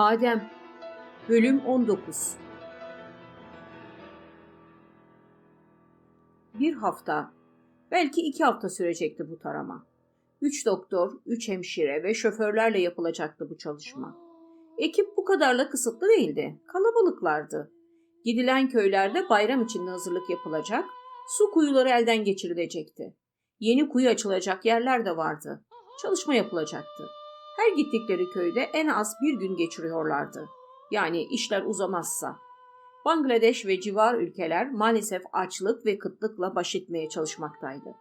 Adem Bölüm 19 Bir hafta, belki iki hafta sürecekti bu tarama. Üç doktor, üç hemşire ve şoförlerle yapılacaktı bu çalışma. Ekip bu kadarla kısıtlı değildi, kalabalıklardı. Gidilen köylerde bayram için hazırlık yapılacak, su kuyuları elden geçirilecekti. Yeni kuyu açılacak yerler de vardı. Çalışma yapılacaktı. Her gittikleri köyde en az bir gün geçiriyorlardı. Yani işler uzamazsa. Bangladeş ve civar ülkeler maalesef açlık ve kıtlıkla baş etmeye çalışmaktaydı.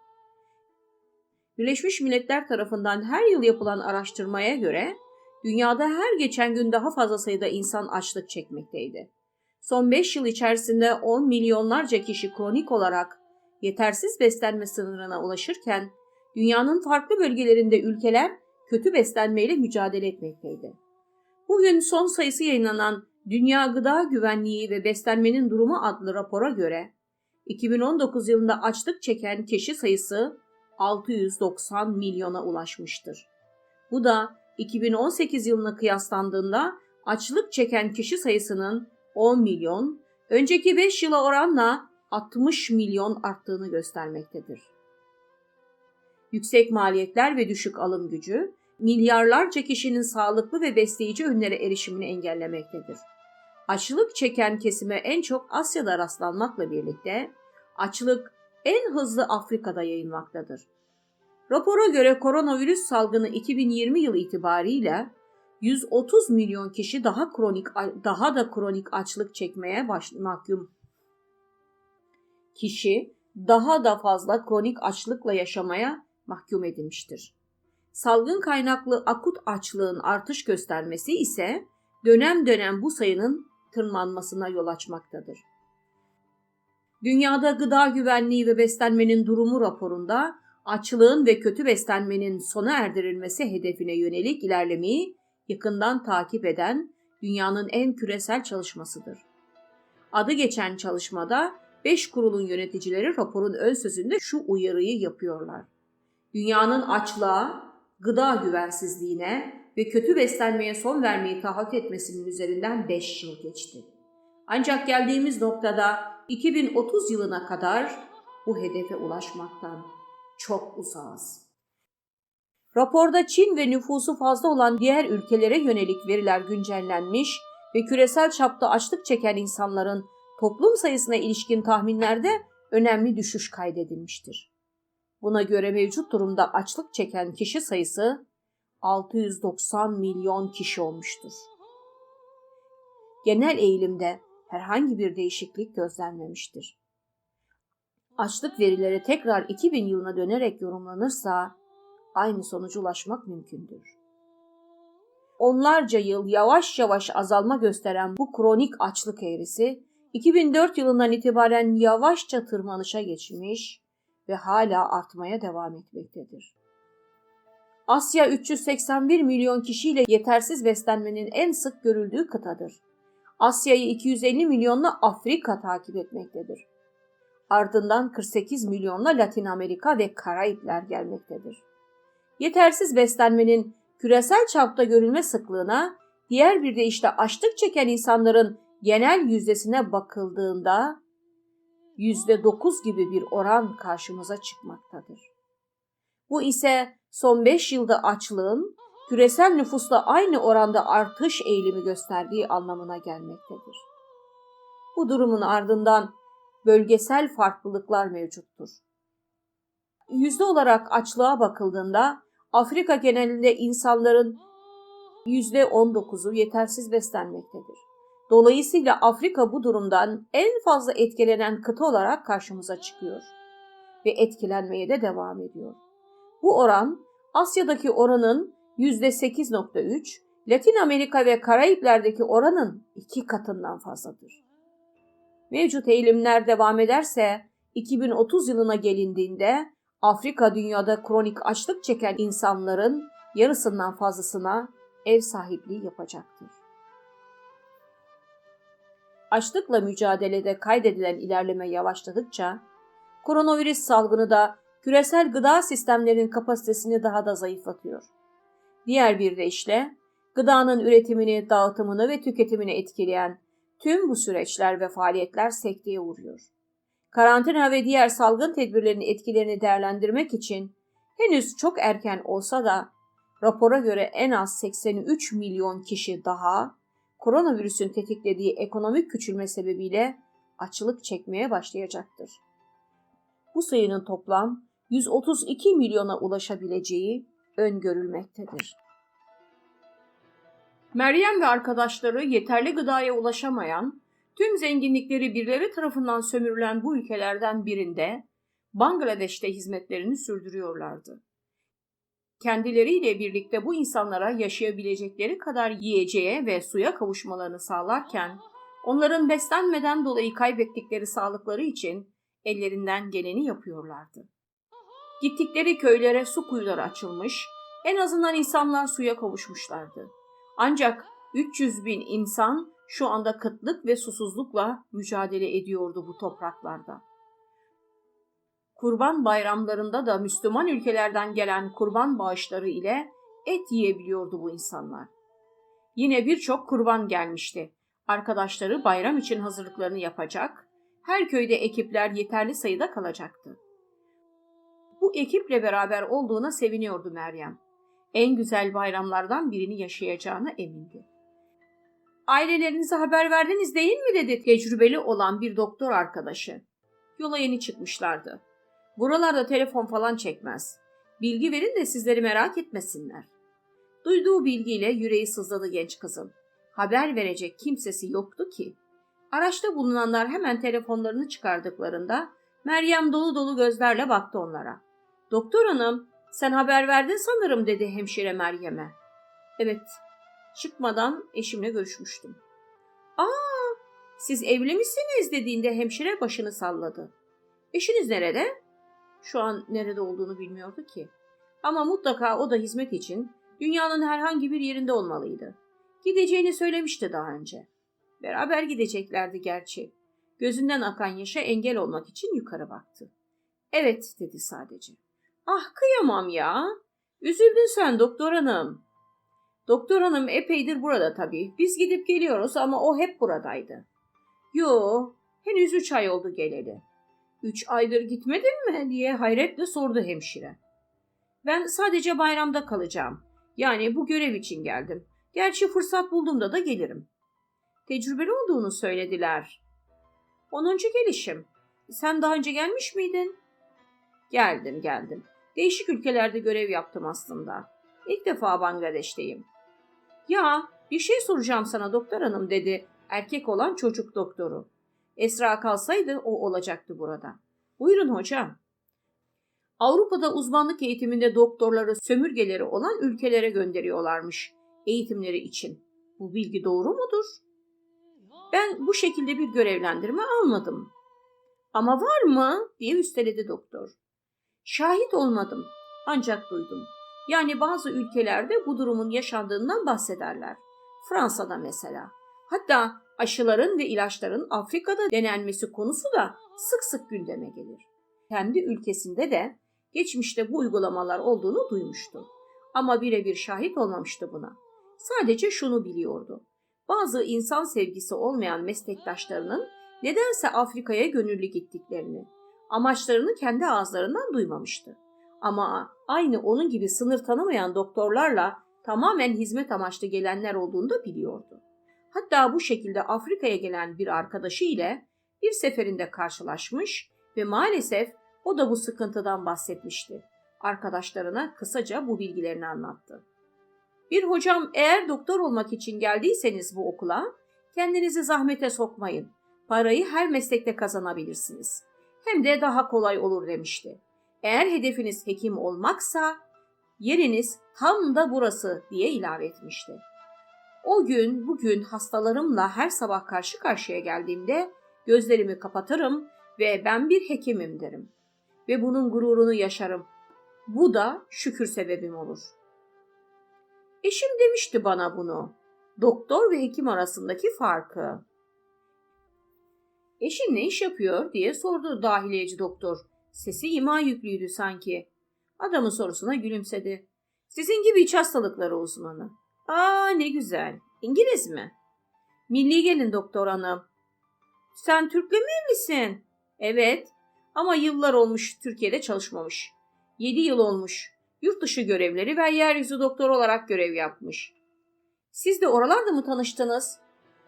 Birleşmiş Milletler tarafından her yıl yapılan araştırmaya göre dünyada her geçen gün daha fazla sayıda insan açlık çekmekteydi. Son 5 yıl içerisinde 10 milyonlarca kişi kronik olarak yetersiz beslenme sınırına ulaşırken dünyanın farklı bölgelerinde ülkeler kötü beslenmeyle mücadele etmekteydi. Bugün son sayısı yayınlanan Dünya Gıda Güvenliği ve Beslenmenin Durumu adlı rapora göre 2019 yılında açlık çeken kişi sayısı 690 milyona ulaşmıştır. Bu da 2018 yılına kıyaslandığında açlık çeken kişi sayısının 10 milyon, önceki 5 yıla oranla 60 milyon arttığını göstermektedir. Yüksek maliyetler ve düşük alım gücü milyarlarca kişinin sağlıklı ve besleyici ürünlere erişimini engellemektedir. Açlık çeken kesime en çok Asya'da rastlanmakla birlikte açlık en hızlı Afrika'da yayılmaktadır. Rapora göre koronavirüs salgını 2020 yılı itibariyle 130 milyon kişi daha kronik daha da kronik açlık çekmeye baş, mahkum. Kişi daha da fazla kronik açlıkla yaşamaya mahkum edilmiştir. Salgın kaynaklı akut açlığın artış göstermesi ise dönem dönem bu sayının tırmanmasına yol açmaktadır. Dünyada Gıda Güvenliği ve Beslenmenin Durumu raporunda açlığın ve kötü beslenmenin sona erdirilmesi hedefine yönelik ilerlemeyi yakından takip eden dünyanın en küresel çalışmasıdır. Adı geçen çalışmada 5 kurulun yöneticileri raporun ön sözünde şu uyarıyı yapıyorlar. Dünyanın açlığa, gıda güvensizliğine ve kötü beslenmeye son vermeyi taahhüt etmesinin üzerinden 5 yıl geçti. Ancak geldiğimiz noktada 2030 yılına kadar bu hedefe ulaşmaktan çok uzağız. Raporda Çin ve nüfusu fazla olan diğer ülkelere yönelik veriler güncellenmiş ve küresel çapta açlık çeken insanların toplum sayısına ilişkin tahminlerde önemli düşüş kaydedilmiştir. Buna göre mevcut durumda açlık çeken kişi sayısı 690 milyon kişi olmuştur. Genel eğilimde herhangi bir değişiklik gözlenmemiştir. Açlık verileri tekrar 2000 yılına dönerek yorumlanırsa aynı sonuca ulaşmak mümkündür. Onlarca yıl yavaş yavaş azalma gösteren bu kronik açlık eğrisi 2004 yılından itibaren yavaşça tırmanışa geçmiş ve hala artmaya devam etmektedir. Asya 381 milyon kişiyle yetersiz beslenmenin en sık görüldüğü kıtadır. Asya'yı 250 milyonla Afrika takip etmektedir. Ardından 48 milyonla Latin Amerika ve Karayipler gelmektedir. Yetersiz beslenmenin küresel çapta görülme sıklığına diğer bir de işte açlık çeken insanların genel yüzdesine bakıldığında yüzde dokuz gibi bir oran karşımıza çıkmaktadır. Bu ise son beş yılda açlığın küresel nüfusla aynı oranda artış eğilimi gösterdiği anlamına gelmektedir. Bu durumun ardından bölgesel farklılıklar mevcuttur. Yüzde olarak açlığa bakıldığında Afrika genelinde insanların yüzde 19'u yetersiz beslenmektedir. Dolayısıyla Afrika bu durumdan en fazla etkilenen kıta olarak karşımıza çıkıyor ve etkilenmeye de devam ediyor. Bu oran Asya'daki oranın %8.3, Latin Amerika ve Karayipler'deki oranın iki katından fazladır. Mevcut eğilimler devam ederse 2030 yılına gelindiğinde Afrika dünyada kronik açlık çeken insanların yarısından fazlasına ev sahipliği yapacaktır. Açlıkla mücadelede kaydedilen ilerleme yavaşladıkça koronavirüs salgını da küresel gıda sistemlerinin kapasitesini daha da zayıflatıyor. Diğer bir deyişle gıdanın üretimini, dağıtımını ve tüketimini etkileyen tüm bu süreçler ve faaliyetler sekteye uğruyor. Karantina ve diğer salgın tedbirlerinin etkilerini değerlendirmek için henüz çok erken olsa da rapora göre en az 83 milyon kişi daha koronavirüsün tetiklediği ekonomik küçülme sebebiyle açılık çekmeye başlayacaktır. Bu sayının toplam 132 milyona ulaşabileceği öngörülmektedir. Meryem ve arkadaşları yeterli gıdaya ulaşamayan, tüm zenginlikleri birileri tarafından sömürülen bu ülkelerden birinde Bangladeş'te hizmetlerini sürdürüyorlardı. Kendileriyle birlikte bu insanlara yaşayabilecekleri kadar yiyeceğe ve suya kavuşmalarını sağlarken, onların beslenmeden dolayı kaybettikleri sağlıkları için ellerinden geleni yapıyorlardı. Gittikleri köylere su kuyuları açılmış, en azından insanlar suya kavuşmuşlardı. Ancak 300 bin insan şu anda kıtlık ve susuzlukla mücadele ediyordu bu topraklarda. Kurban bayramlarında da Müslüman ülkelerden gelen kurban bağışları ile et yiyebiliyordu bu insanlar. Yine birçok kurban gelmişti. Arkadaşları bayram için hazırlıklarını yapacak, her köyde ekipler yeterli sayıda kalacaktı. Bu ekiple beraber olduğuna seviniyordu Meryem. En güzel bayramlardan birini yaşayacağına emindi. Ailelerinize haber verdiniz değil mi dedi tecrübeli olan bir doktor arkadaşı. Yola yeni çıkmışlardı. Buralarda telefon falan çekmez. Bilgi verin de sizleri merak etmesinler. Duyduğu bilgiyle yüreği sızladı genç kızın. Haber verecek kimsesi yoktu ki. Araçta bulunanlar hemen telefonlarını çıkardıklarında Meryem dolu dolu gözlerle baktı onlara. Doktor hanım, sen haber verdin sanırım dedi hemşire Meryem'e. Evet, çıkmadan eşimle görüşmüştüm. Aa, siz evli misiniz dediğinde hemşire başını salladı. Eşiniz nerede? Şu an nerede olduğunu bilmiyordu ki. Ama mutlaka o da hizmet için dünyanın herhangi bir yerinde olmalıydı. Gideceğini söylemişti daha önce. Beraber gideceklerdi gerçi. Gözünden akan yaşa engel olmak için yukarı baktı. Evet dedi sadece. Ah kıyamam ya. Üzüldün sen doktor hanım. Doktor hanım epeydir burada tabii. Biz gidip geliyoruz ama o hep buradaydı. Yo, henüz üç ay oldu geleli. Üç aydır gitmedin mi diye hayretle sordu hemşire. Ben sadece bayramda kalacağım. Yani bu görev için geldim. Gerçi fırsat bulduğumda da gelirim. Tecrübeli olduğunu söylediler. Onuncu gelişim. Sen daha önce gelmiş miydin? Geldim, geldim. Değişik ülkelerde görev yaptım aslında. İlk defa Bangladeş'teyim. Ya, bir şey soracağım sana doktor hanım dedi erkek olan çocuk doktoru. Esra kalsaydı o olacaktı burada. Buyurun hocam. Avrupa'da uzmanlık eğitiminde doktorları sömürgeleri olan ülkelere gönderiyorlarmış eğitimleri için. Bu bilgi doğru mudur? Ben bu şekilde bir görevlendirme almadım. Ama var mı? diye üsteledi doktor. Şahit olmadım ancak duydum. Yani bazı ülkelerde bu durumun yaşandığından bahsederler. Fransa'da mesela. Hatta aşıların ve ilaçların Afrika'da denenmesi konusu da sık sık gündeme gelir. Kendi ülkesinde de geçmişte bu uygulamalar olduğunu duymuştu. Ama birebir şahit olmamıştı buna. Sadece şunu biliyordu. Bazı insan sevgisi olmayan meslektaşlarının nedense Afrika'ya gönüllü gittiklerini, amaçlarını kendi ağızlarından duymamıştı. Ama aynı onun gibi sınır tanımayan doktorlarla tamamen hizmet amaçlı gelenler olduğunu da biliyordu. Hatta bu şekilde Afrika'ya gelen bir arkadaşı ile bir seferinde karşılaşmış ve maalesef o da bu sıkıntıdan bahsetmişti. Arkadaşlarına kısaca bu bilgilerini anlattı. Bir hocam eğer doktor olmak için geldiyseniz bu okula kendinizi zahmete sokmayın. Parayı her meslekte kazanabilirsiniz. Hem de daha kolay olur demişti. Eğer hedefiniz hekim olmaksa yeriniz tam da burası diye ilave etmişti. O gün bugün hastalarımla her sabah karşı karşıya geldiğimde gözlerimi kapatırım ve ben bir hekimim derim. Ve bunun gururunu yaşarım. Bu da şükür sebebim olur. Eşim demişti bana bunu. Doktor ve hekim arasındaki farkı. Eşin ne iş yapıyor diye sordu dahiliyeci doktor. Sesi ima yüklüydü sanki. Adamın sorusuna gülümsedi. Sizin gibi iç hastalıkları uzmanı. Aa ne güzel. İngiliz mi? Milli gelin doktor hanım. Sen Türk'le mi evlisin? Evet. Ama yıllar olmuş Türkiye'de çalışmamış. Yedi yıl olmuş. Yurt dışı görevleri ve yeryüzü doktor olarak görev yapmış. Siz de oralarda mı tanıştınız?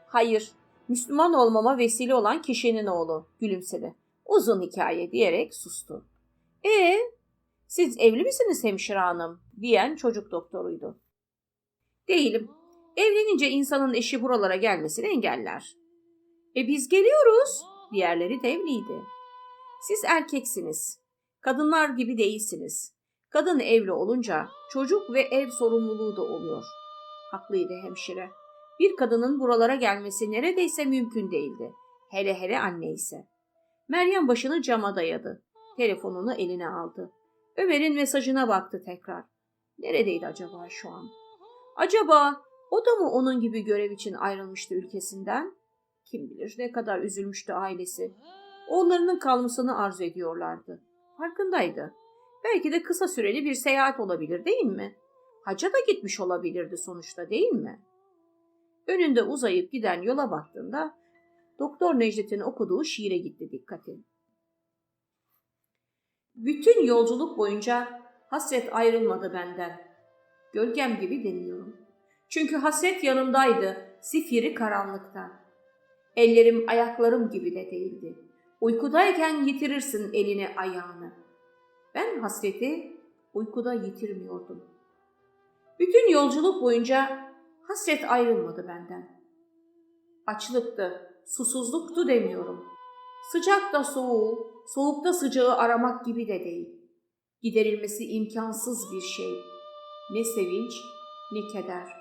Hayır. Müslüman olmama vesile olan kişinin oğlu. Gülümsedi. Uzun hikaye diyerek sustu. E siz evli misiniz hemşire hanım? diyen çocuk doktoruydu. Değilim. Evlenince insanın eşi buralara gelmesini engeller. E biz geliyoruz. Diğerleri de evliydi. Siz erkeksiniz. Kadınlar gibi değilsiniz. Kadın evli olunca çocuk ve ev sorumluluğu da oluyor. Haklıydı hemşire. Bir kadının buralara gelmesi neredeyse mümkün değildi. Hele hele anne ise. Meryem başını cama dayadı. Telefonunu eline aldı. Ömer'in mesajına baktı tekrar. Neredeydi acaba şu an? Acaba o da mı onun gibi görev için ayrılmıştı ülkesinden? Kim bilir ne kadar üzülmüştü ailesi. Oğullarının kalmasını arzu ediyorlardı. Farkındaydı. Belki de kısa süreli bir seyahat olabilir değil mi? Hacca da gitmiş olabilirdi sonuçta değil mi? Önünde uzayıp giden yola baktığında Doktor Necdet'in okuduğu şiire gitti dikkati. Bütün yolculuk boyunca hasret ayrılmadı benden. Gölgem gibi deniyorum. Çünkü hasret yanımdaydı, zifiri karanlıkta. Ellerim ayaklarım gibi de değildi. Uykudayken yitirirsin elini ayağını. Ben hasreti uykuda yitirmiyordum. Bütün yolculuk boyunca hasret ayrılmadı benden. Açlıktı, susuzluktu demiyorum. Sıcak da soğuğu, soğukta sıcağı aramak gibi de değil. Giderilmesi imkansız bir şey. Ne sevinç, ne keder.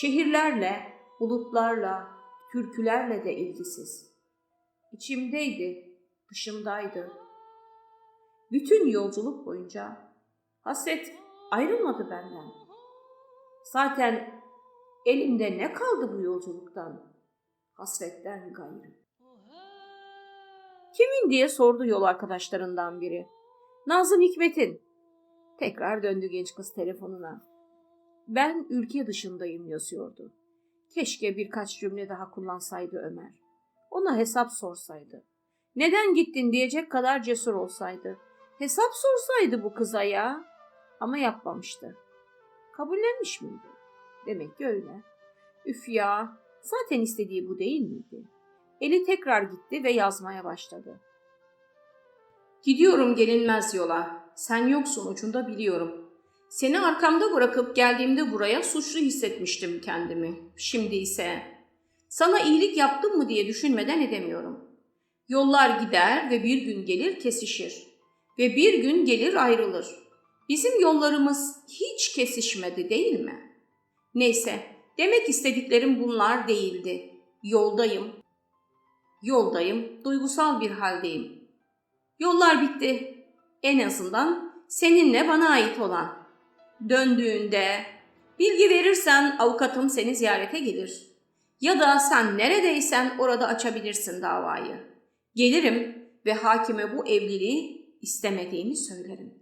Şehirlerle, bulutlarla, türkülerle de ilgisiz. İçimdeydi, dışımdaydı. Bütün yolculuk boyunca hasret ayrılmadı benden. Zaten elimde ne kaldı bu yolculuktan? Hasretten gayrı. Kimin diye sordu yol arkadaşlarından biri. Nazım Hikmet'in. Tekrar döndü genç kız telefonuna. Ben ülke dışındayım yazıyordu. Keşke birkaç cümle daha kullansaydı Ömer. Ona hesap sorsaydı. Neden gittin diyecek kadar cesur olsaydı. Hesap sorsaydı bu kıza ya. Ama yapmamıştı. Kabullenmiş miydi? Demek ki öyle. Üf ya. Zaten istediği bu değil miydi? Eli tekrar gitti ve yazmaya başladı. Gidiyorum gelinmez yola. Sen yoksun ucunda biliyorum. Seni arkamda bırakıp geldiğimde buraya suçlu hissetmiştim kendimi. Şimdi ise sana iyilik yaptım mı diye düşünmeden edemiyorum. Yollar gider ve bir gün gelir kesişir. Ve bir gün gelir ayrılır. Bizim yollarımız hiç kesişmedi değil mi? Neyse, demek istediklerim bunlar değildi. Yoldayım. Yoldayım, duygusal bir haldeyim. Yollar bitti. En azından seninle bana ait olan. Döndüğünde bilgi verirsen avukatım seni ziyarete gelir. Ya da sen neredeysen orada açabilirsin davayı. Gelirim ve hakime bu evliliği istemediğimi söylerim.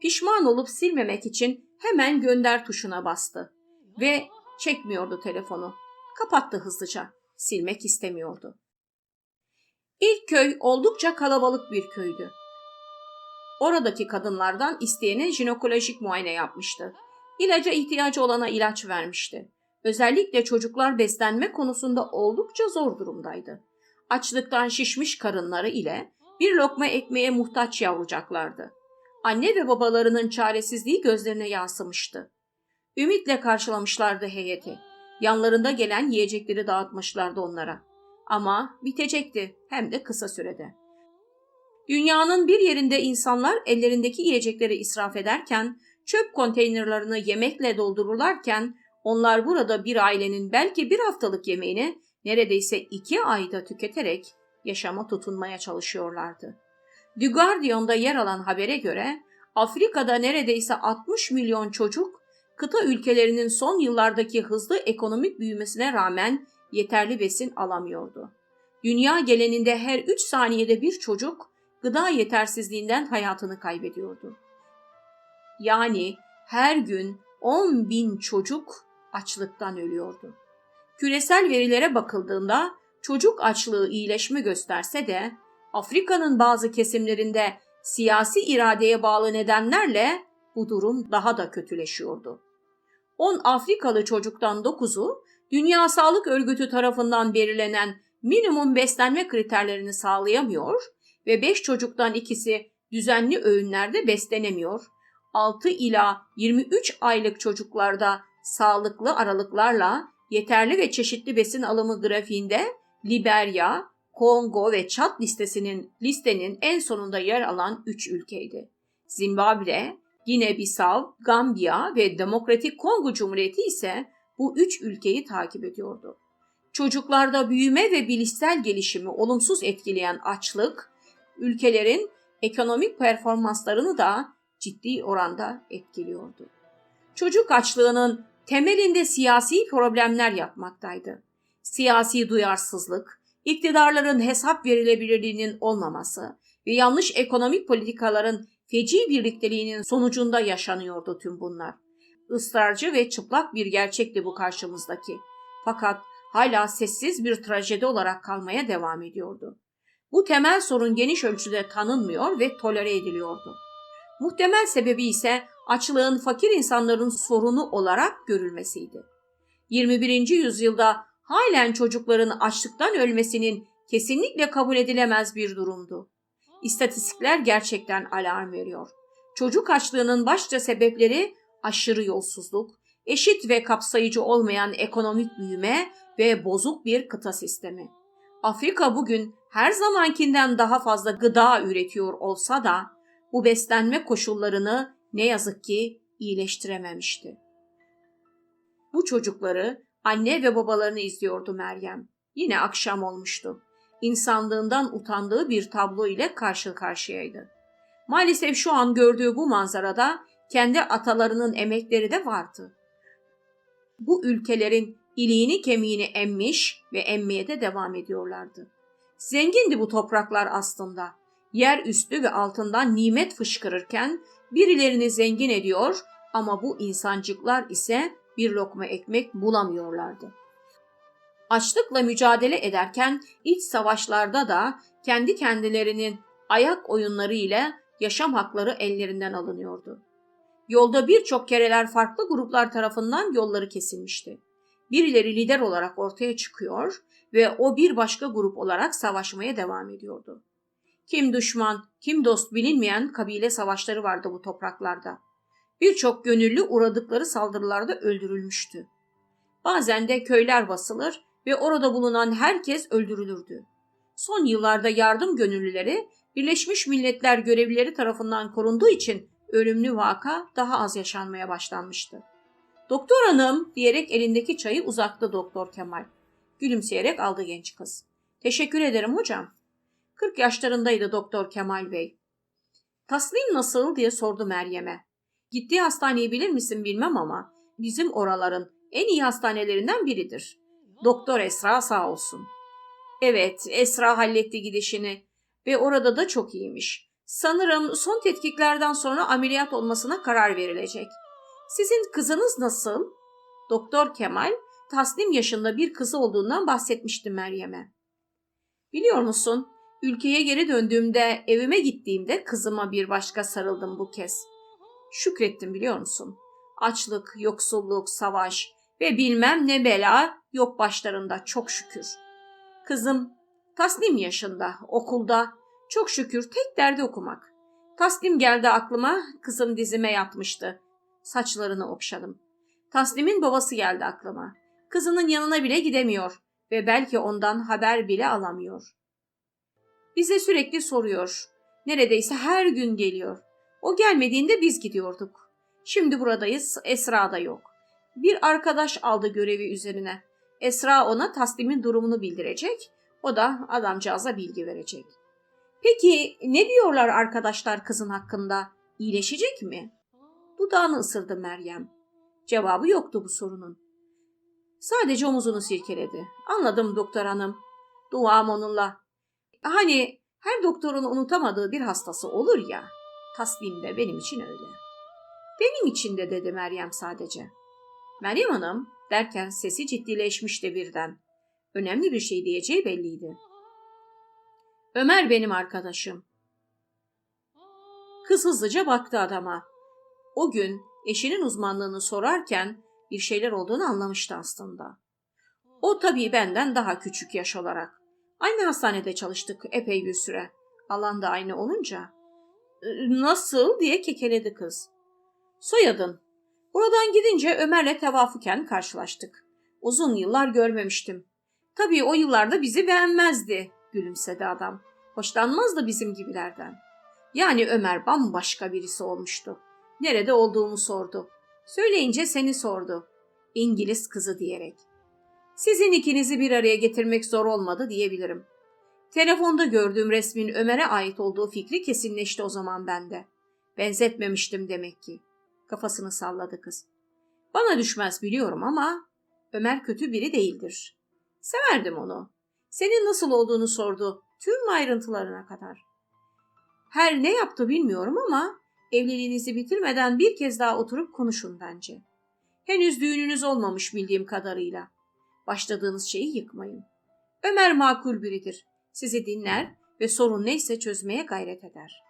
Pişman olup silmemek için hemen gönder tuşuna bastı ve çekmiyordu telefonu. Kapattı hızlıca. Silmek istemiyordu. İlk köy oldukça kalabalık bir köydü. Oradaki kadınlardan isteyene jinekolojik muayene yapmıştı. İlaca ihtiyacı olana ilaç vermişti. Özellikle çocuklar beslenme konusunda oldukça zor durumdaydı. Açlıktan şişmiş karınları ile bir lokma ekmeğe muhtaç yavrucaklardı. Anne ve babalarının çaresizliği gözlerine yansımıştı. Ümitle karşılamışlardı heyeti. Yanlarında gelen yiyecekleri dağıtmışlardı onlara. Ama bitecekti hem de kısa sürede. Dünyanın bir yerinde insanlar ellerindeki yiyecekleri israf ederken, çöp konteynerlarını yemekle doldururlarken, onlar burada bir ailenin belki bir haftalık yemeğini neredeyse iki ayda tüketerek yaşama tutunmaya çalışıyorlardı. The Guardian'da yer alan habere göre Afrika'da neredeyse 60 milyon çocuk kıta ülkelerinin son yıllardaki hızlı ekonomik büyümesine rağmen yeterli besin alamıyordu. Dünya geleninde her 3 saniyede bir çocuk gıda yetersizliğinden hayatını kaybediyordu. Yani her gün 10 bin çocuk açlıktan ölüyordu. Küresel verilere bakıldığında çocuk açlığı iyileşme gösterse de Afrika'nın bazı kesimlerinde siyasi iradeye bağlı nedenlerle bu durum daha da kötüleşiyordu. 10 Afrikalı çocuktan 9'u Dünya Sağlık Örgütü tarafından belirlenen minimum beslenme kriterlerini sağlayamıyor ve 5 çocuktan ikisi düzenli öğünlerde beslenemiyor. 6 ila 23 aylık çocuklarda sağlıklı aralıklarla yeterli ve çeşitli besin alımı grafiğinde Liberya, Kongo ve Çat listesinin listenin en sonunda yer alan 3 ülkeydi. Zimbabwe, Gine-Bissau, Gambiya ve Demokratik Kongo Cumhuriyeti ise bu üç ülkeyi takip ediyordu. Çocuklarda büyüme ve bilişsel gelişimi olumsuz etkileyen açlık, ülkelerin ekonomik performanslarını da ciddi oranda etkiliyordu. Çocuk açlığının temelinde siyasi problemler yatmaktaydı. Siyasi duyarsızlık, iktidarların hesap verilebilirliğinin olmaması ve yanlış ekonomik politikaların feci birlikteliğinin sonucunda yaşanıyordu tüm bunlar. Israrcı ve çıplak bir gerçekti bu karşımızdaki. Fakat hala sessiz bir trajedi olarak kalmaya devam ediyordu. Bu temel sorun geniş ölçüde tanınmıyor ve tolere ediliyordu. Muhtemel sebebi ise açlığın fakir insanların sorunu olarak görülmesiydi. 21. yüzyılda halen çocukların açlıktan ölmesinin kesinlikle kabul edilemez bir durumdu. İstatistikler gerçekten alarm veriyor. Çocuk açlığının başlıca sebepleri aşırı yolsuzluk, eşit ve kapsayıcı olmayan ekonomik büyüme ve bozuk bir kıta sistemi. Afrika bugün her zamankinden daha fazla gıda üretiyor olsa da bu beslenme koşullarını ne yazık ki iyileştirememişti. Bu çocukları anne ve babalarını izliyordu Meryem. Yine akşam olmuştu. İnsanlığından utandığı bir tablo ile karşı karşıyaydı. Maalesef şu an gördüğü bu manzarada kendi atalarının emekleri de vardı. Bu ülkelerin iliğini kemiğini emmiş ve emmeye de devam ediyorlardı. Zengindi bu topraklar aslında. Yer üstü ve altından nimet fışkırırken birilerini zengin ediyor ama bu insancıklar ise bir lokma ekmek bulamıyorlardı. Açlıkla mücadele ederken iç savaşlarda da kendi kendilerinin ayak oyunları ile yaşam hakları ellerinden alınıyordu. Yolda birçok kereler farklı gruplar tarafından yolları kesilmişti. Birileri lider olarak ortaya çıkıyor ve o bir başka grup olarak savaşmaya devam ediyordu. Kim düşman, kim dost bilinmeyen kabile savaşları vardı bu topraklarda. Birçok gönüllü uğradıkları saldırılarda öldürülmüştü. Bazen de köyler basılır ve orada bulunan herkes öldürülürdü. Son yıllarda yardım gönüllüleri Birleşmiş Milletler görevlileri tarafından korunduğu için ölümlü vaka daha az yaşanmaya başlanmıştı. Doktor hanım diyerek elindeki çayı uzattı Doktor Kemal. Gülümseyerek aldı genç kız. Teşekkür ederim hocam. 40 yaşlarındaydı Doktor Kemal Bey. Taslim nasıl diye sordu Meryem'e. Gittiği hastaneyi bilir misin bilmem ama bizim oraların en iyi hastanelerinden biridir. Doktor Esra sağ olsun. Evet, Esra halletti gidişini ve orada da çok iyiymiş. Sanırım son tetkiklerden sonra ameliyat olmasına karar verilecek. Sizin kızınız nasıl? Doktor Kemal, taslim yaşında bir kızı olduğundan bahsetmişti Meryem'e. Biliyor musun, ülkeye geri döndüğümde, evime gittiğimde kızıma bir başka sarıldım bu kez. Şükrettim biliyor musun? Açlık, yoksulluk, savaş ve bilmem ne bela yok başlarında çok şükür. Kızım taslim yaşında, okulda, çok şükür tek derdi okumak. Taslim geldi aklıma, kızım dizime yatmıştı. Saçlarını okşadım. Taslim'in babası geldi aklıma. Kızının yanına bile gidemiyor ve belki ondan haber bile alamıyor. Bize sürekli soruyor. Neredeyse her gün geliyor. O gelmediğinde biz gidiyorduk. Şimdi buradayız, Esra da yok. Bir arkadaş aldı görevi üzerine. Esra ona taslimin durumunu bildirecek, o da adamcağıza bilgi verecek. Peki ne diyorlar arkadaşlar kızın hakkında? İyileşecek mi? Dudağını ısırdı Meryem. Cevabı yoktu bu sorunun. Sadece omuzunu silkeledi. Anladım doktor hanım. Duam onunla. Hani her doktorun unutamadığı bir hastası olur ya. Taslim de benim için öyle. Benim için de dedi Meryem sadece. Meryem Hanım derken sesi ciddileşmişti birden. Önemli bir şey diyeceği belliydi. Ömer benim arkadaşım. Kız hızlıca baktı adama. O gün eşinin uzmanlığını sorarken bir şeyler olduğunu anlamıştı aslında. O tabii benden daha küçük yaş olarak. Aynı hastanede çalıştık epey bir süre. Alan da aynı olunca. "E, Nasıl diye kekeledi kız. Soyadın. Buradan gidince Ömer'le tevafuken karşılaştık. Uzun yıllar görmemiştim. Tabii o yıllarda bizi beğenmezdi, gülümsedi adam. Hoşlanmazdı bizim gibilerden. Yani Ömer bambaşka birisi olmuştu. Nerede olduğumu sordu. Söyleyince seni sordu. İngiliz kızı diyerek. Sizin ikinizi bir araya getirmek zor olmadı diyebilirim. Telefonda gördüğüm resmin Ömer'e ait olduğu fikri kesinleşti o zaman bende. Benzetmemiştim demek ki. Kafasını salladı kız. Bana düşmez biliyorum ama Ömer kötü biri değildir. Severdim onu. Senin nasıl olduğunu sordu tüm ayrıntılarına kadar. Her ne yaptı bilmiyorum ama evliliğinizi bitirmeden bir kez daha oturup konuşun bence. Henüz düğününüz olmamış bildiğim kadarıyla. Başladığınız şeyi yıkmayın. Ömer makul biridir. Sizi dinler ve sorun neyse çözmeye gayret eder.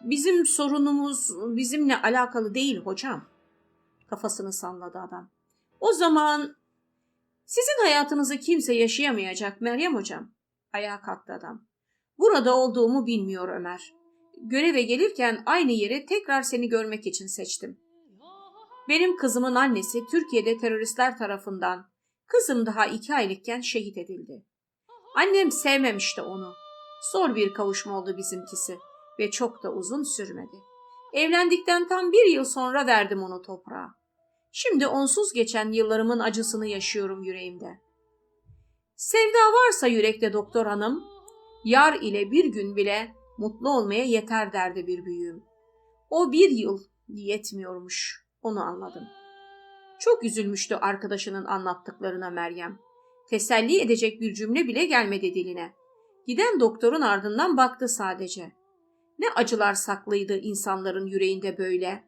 Bizim sorunumuz bizimle alakalı değil hocam. Kafasını salladı adam. O zaman sizin hayatınızı kimse yaşayamayacak Meryem hocam. Ayağa kalktı adam. Burada olduğumu bilmiyor Ömer. Göreve gelirken aynı yeri tekrar seni görmek için seçtim. Benim kızımın annesi Türkiye'de teröristler tarafından kızım daha iki aylıkken şehit edildi. Annem sevmemişti onu. Zor bir kavuşma oldu bizimkisi ve çok da uzun sürmedi. Evlendikten tam bir yıl sonra verdim onu toprağa. Şimdi onsuz geçen yıllarımın acısını yaşıyorum yüreğimde. Sevda varsa yürekte doktor hanım, yar ile bir gün bile mutlu olmaya yeter derdi bir büyüğüm. O bir yıl yetmiyormuş, onu anladım. Çok üzülmüştü arkadaşının anlattıklarına Meryem. Teselli edecek bir cümle bile gelmedi diline. Giden doktorun ardından baktı sadece. Ne acılar saklıydı insanların yüreğinde böyle.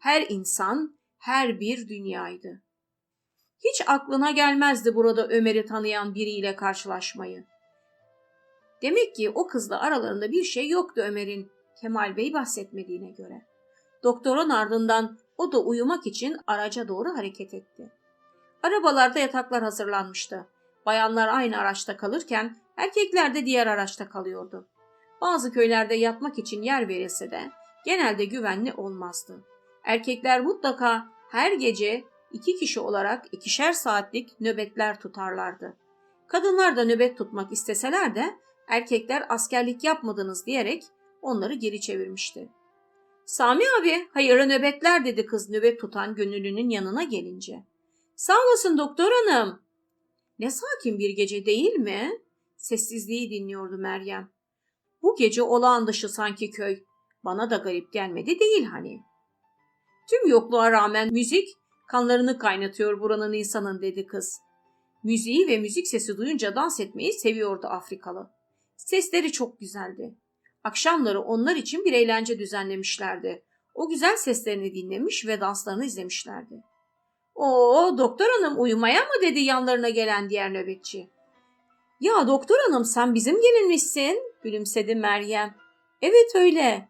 Her insan, her bir dünyaydı. Hiç aklına gelmezdi burada Ömer'i tanıyan biriyle karşılaşmayı. Demek ki o kızla aralarında bir şey yoktu Ömer'in, Kemal Bey bahsetmediğine göre. Doktorun ardından o da uyumak için araca doğru hareket etti. Arabalarda yataklar hazırlanmıştı. Bayanlar aynı araçta kalırken erkekler de diğer araçta kalıyordu. Bazı köylerde yatmak için yer verilse de genelde güvenli olmazdı. Erkekler mutlaka her gece iki kişi olarak ikişer saatlik nöbetler tutarlardı. Kadınlar da nöbet tutmak isteseler de erkekler askerlik yapmadınız diyerek onları geri çevirmişti. Sami abi hayırlı nöbetler dedi kız nöbet tutan gönüllünün yanına gelince. Sağ olasın doktor hanım. Ne sakin bir gece değil mi? Sessizliği dinliyordu Meryem. Bu gece olağan dışı sanki köy. Bana da garip gelmedi değil hani. Tüm yokluğa rağmen müzik kanlarını kaynatıyor buranın insanın dedi kız. Müziği ve müzik sesi duyunca dans etmeyi seviyordu Afrikalı. Sesleri çok güzeldi. Akşamları onlar için bir eğlence düzenlemişlerdi. O güzel seslerini dinlemiş ve danslarını izlemişlerdi. Oo doktor hanım uyumaya mı dedi yanlarına gelen diğer nöbetçi. Ya doktor hanım sen bizim gelinmişsin gülümsedi Meryem. Evet öyle.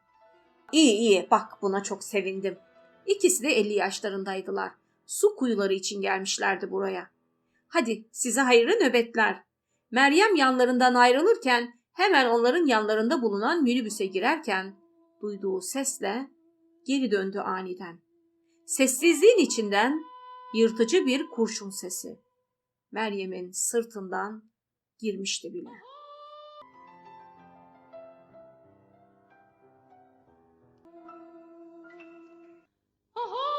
İyi iyi bak buna çok sevindim. İkisi de 50 yaşlarındaydılar. Su kuyuları için gelmişlerdi buraya. Hadi size hayırlı nöbetler. Meryem yanlarından ayrılırken Hemen onların yanlarında bulunan minibüse girerken duyduğu sesle geri döndü aniden. Sessizliğin içinden yırtıcı bir kurşun sesi. Meryem'in sırtından girmişti bile. Aha!